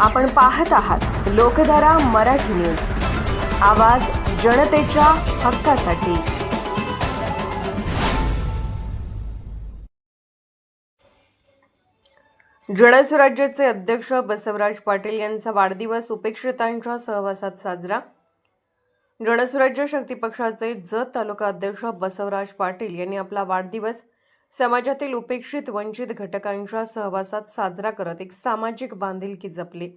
आपण पाहत आहात लोकधारा मराठी न्यूज. आवाज जनतेच्या हक्कासाठी. जनस्वराज्याचे अध्यक्ष बसवराज पाटील यांचा वाढदिवस उपेक्षितांच्या सहवासात साजरा. जनस्वराज्य शक्ती पक्षाचे जत तालुका अध्यक्ष बसवराज पाटील यांनी आपला वाढदिवस समाजातील उपेक्षित वंचित घटकांच्या सहवासात साजरा करत एक सामाजिक बांधिलकी जपली.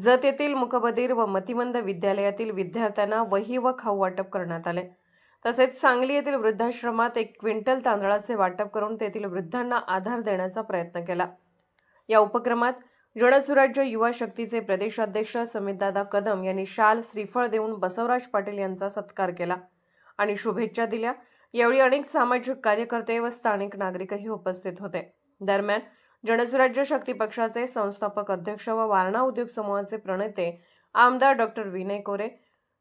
जत येथील मुकबधीर व मतिमंद विद्यालयातील विद्यार्थ्यांना वही व खाऊ वाटप करण्यात आले. तसेच सांगली येथील वृद्धाश्रमात एक क्विंटल तांदळाचे वाटप करून तेथील वृद्धांना आधार देण्याचा प्रयत्न केला. या उपक्रमात जनसुराज्य युवा शक्तीचे प्रदेशाध्यक्ष समितदादा कदम यांनी शाल श्रीफळ देऊन बसवराज पाटील यांचा सत्कार केला आणि शुभेच्छा दिल्या. यावेळी अनेक सामाजिक कार्यकर्ते व स्थानिक नागरिकही उपस्थित होते. दरम्यान जनसुराज्य शक्ती पक्षाचे संस्थापक अध्यक्ष व वारणा उद्योग समूहाचे प्रणेते आमदार डॉक्टर विनय कोरे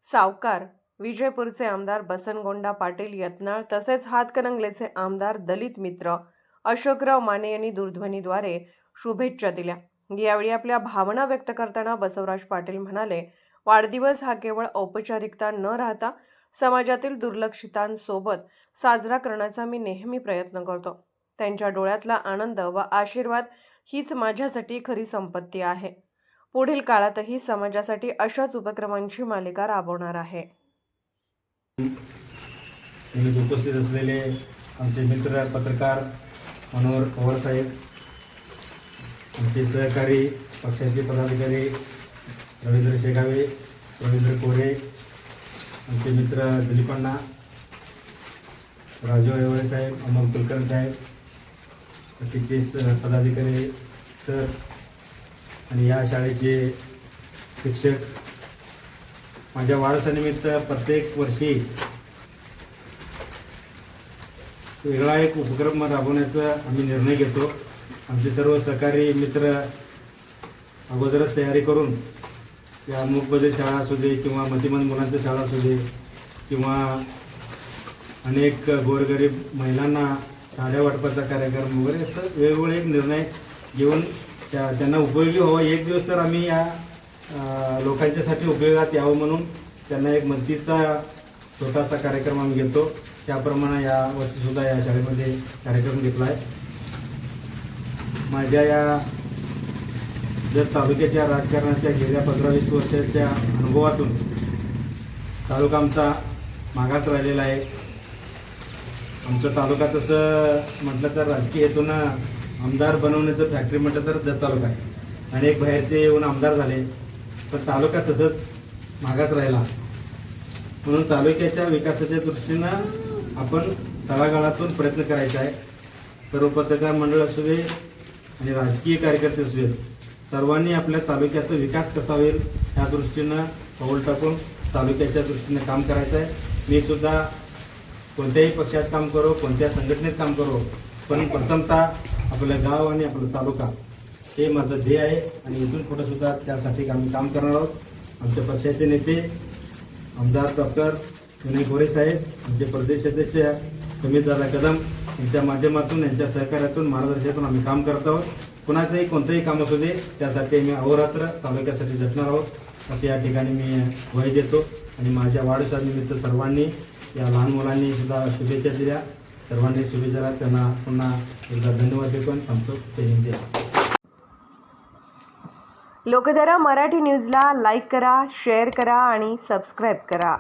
सावकार विजयपूरचे आमदार बसनगोंडा पाटील यत्नाळ तसेच हातकणंगलेचे आमदार दलित मित्र अशोकराव माने यांनी दूरध्वनीद्वारे शुभेच्छा दिल्या. यावेळी आपल्या भावना व्यक्त करताना बसवराज पाटील म्हणाले वाढदिवस हा केवळ औपचारिकता न राहता समाजातील दुर्लक्षितांसोबत साजरा करण्याचा मी नेहमी प्रयत्न करतो. त्यांच्या डोळ्यातला आनंद व आशीर्वाद हीच माझ्यासाठी खरी संपत्ती आहे. पुढील काळातही समाजासाठी अशाच उपक्रमांची मालिका राबवणार आहे. उपस्थित असलेले आमचे मित्र पत्रकार मनोहर पवार साहेब आमचे सहकारी पक्षाचे पदाधिकारी रवींद्र शेगावे रवींद्र कोरे आमचे मित्र दिलीपण्णा राजू ऐवळे साहेब अमोल कुलकर्णी साहेब तिथे पदाधिकारी सर आणि या शाळेचे शिक्षक. माझ्या वाढदिवसानिमित्त प्रत्येक वर्षी वेगळा एक उपक्रम राबवण्याचा आम्ही निर्णय घेतो. आमचे सर्व सहकारी मित्र अगोदरच तयारी करून या मूकबधीर शाळा असू दे किंवा मतिमंद मुलांच्या शाळा असू दे किंवा अनेक गोरगरीब महिलांना साड्या वाटपाचा कार्यक्रम वगैरे असं वेगवेगळे एक निर्णय घेऊन त्या त्यांना उपयोगी व्हावं एक दिवस तर आम्ही या लोकांच्यासाठी उपयोगात यावं म्हणून त्यांना एक मदतीचा छोटासा कार्यक्रम आम्ही घेतो. त्याप्रमाणे या वर्षीसुद्धा या शाळेमध्ये कार्यक्रम घेतला आहे. माझ्या या जर तालुक्याच्या राजकारणाच्या गेल्या पंधरा वीस वर्षाच्या अनुभवातून तालुका आमचा मागास राहिलेला आहे. आमचा तालुका तसं म्हटलं तर राजकीय हेतून आमदार बनवण्याचं फॅक्टरी म्हटलं तर जत तालुका आहे. अनेक बाहेरचे येऊन आमदार झाले पण तालुका तसंच मागास राहिला. म्हणून तालुक्याच्या विकासाच्या दृष्टीनं आपण तळागाळातून प्रयत्न करायचा आहे. सर्व पत्रकार मंडळ असू दे आणि राजकीय कार्यकर्ते असू देत सर्वांनी आपल्या तालुक्याचा विकास कसा होईल ह्या दृष्टीनं पाऊल टाकून तालुक्याच्या दृष्टीनं काम करायचं आहे. मी सुद्धा कोणत्याही पक्षात काम करो कोणत्या संघटनेत काम करो पण प्रथमतः आपलं गाव आणि आपलं तालुका हे माझं ध्येय आहे आणि इथून पुढे सुद्धा त्यासाठी आम्ही काम करणार आहोत. आमच्या पक्षाचे नेते आमदार डॉक्टर विनय गोरे साहेब आमचे प्रदेश अध्यक्ष समीरदादा कदम यांच्या माध्यमातून यांच्या सहकार्यातून मार्गदर्शनातून आम्ही काम करत आहोत. कुणाचंही कोणतंही काम असू दे त्यासाठी मी अहोरात्र तालुक्यासाठी झटणार आहोत. असं या ठिकाणी मी वय देतो. आणि माझ्या वाढदिवसानिमित्त सर्वांनी या लहान मुलांनी सुद्धा शुभेच्छा दिल्या. सर्वांनी शुभेच्छा त्यांना पुन्हा एकदा धन्यवाद देतो आणि थांबतो. जय हिंद लोकधारा मराठी न्यूजला लाईक करा शेअर करा आणि सबस्क्राईब करा.